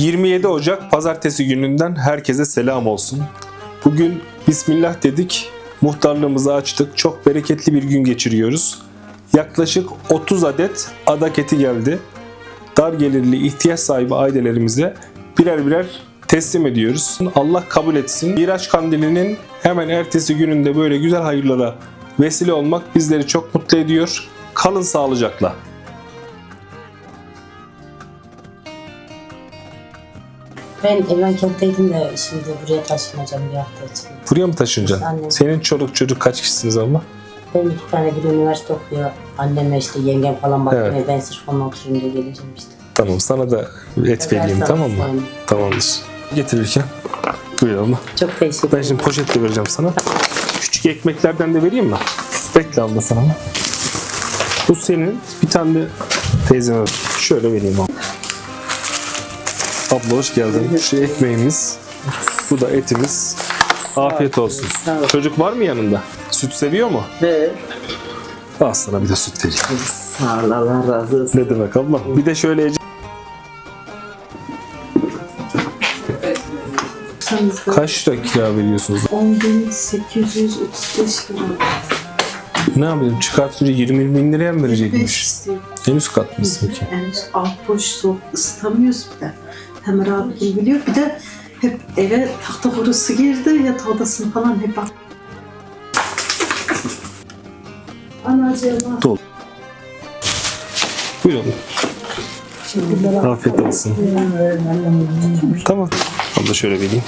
27 Ocak pazartesi gününden herkese selam olsun. Bugün Bismillah dedik, muhtarlığımızı açtık. Çok bereketli bir gün geçiriyoruz. Yaklaşık 30 adet adak eti geldi. Dar gelirli ihtiyaç sahibi ailelerimize birer birer teslim ediyoruz. Allah kabul etsin. Miraç kandilinin hemen ertesi gününde böyle güzel hayırlara vesile olmak bizleri çok mutlu ediyor. Kalın sağlıcakla. Ben Emenkent'teydim de şimdi buraya taşınacağım bir hafta için. Buraya mı taşınacaksın? Annem. Senin çoluk çocuk kaç kişisiniz abla? Benim iki tane bir üniversite okuyor. Annemle işte yengem falan bakıyor. Evet. Ben sırf onunla oturayım diye geleceğim işte. Tamam sana da et vereyim tamam mı? sen. Tamamdır. Getirirken buyur abla. Çok teşekkür Ben ederim. şimdi poşetle vereceğim sana. Küçük ekmeklerden de vereyim mi? Bekle abla sana. Bu senin. Bir tane de teyzeme. Şöyle vereyim abla. Abla hoş geldin. Şu ekmeğimiz. Bu da etimiz. Afiyet olsun. Sağ ol. Çocuk var mı yanında? Süt seviyor mu? Ve Al sana bir de süt vereyim. sağ ol Allah razı olsun. Ne demek abla? Bir de şöyle Ece- Kaç lira kira veriyorsunuz? 10.835 lira. Ne yapayım? Çıkartınca 20 bin liraya mı Beş verecekmiş? istiyor. Henüz katmışsın ki. Yani alt boş soğuk ısıtamıyoruz bir de. Temel abi gibi biliyor. Bir de hep eve tahta kurusu girdi. Yatak odasını falan hep bak. Anacığım. Buyurun. Afiyet olsun. Tamam. Abla şöyle vereyim.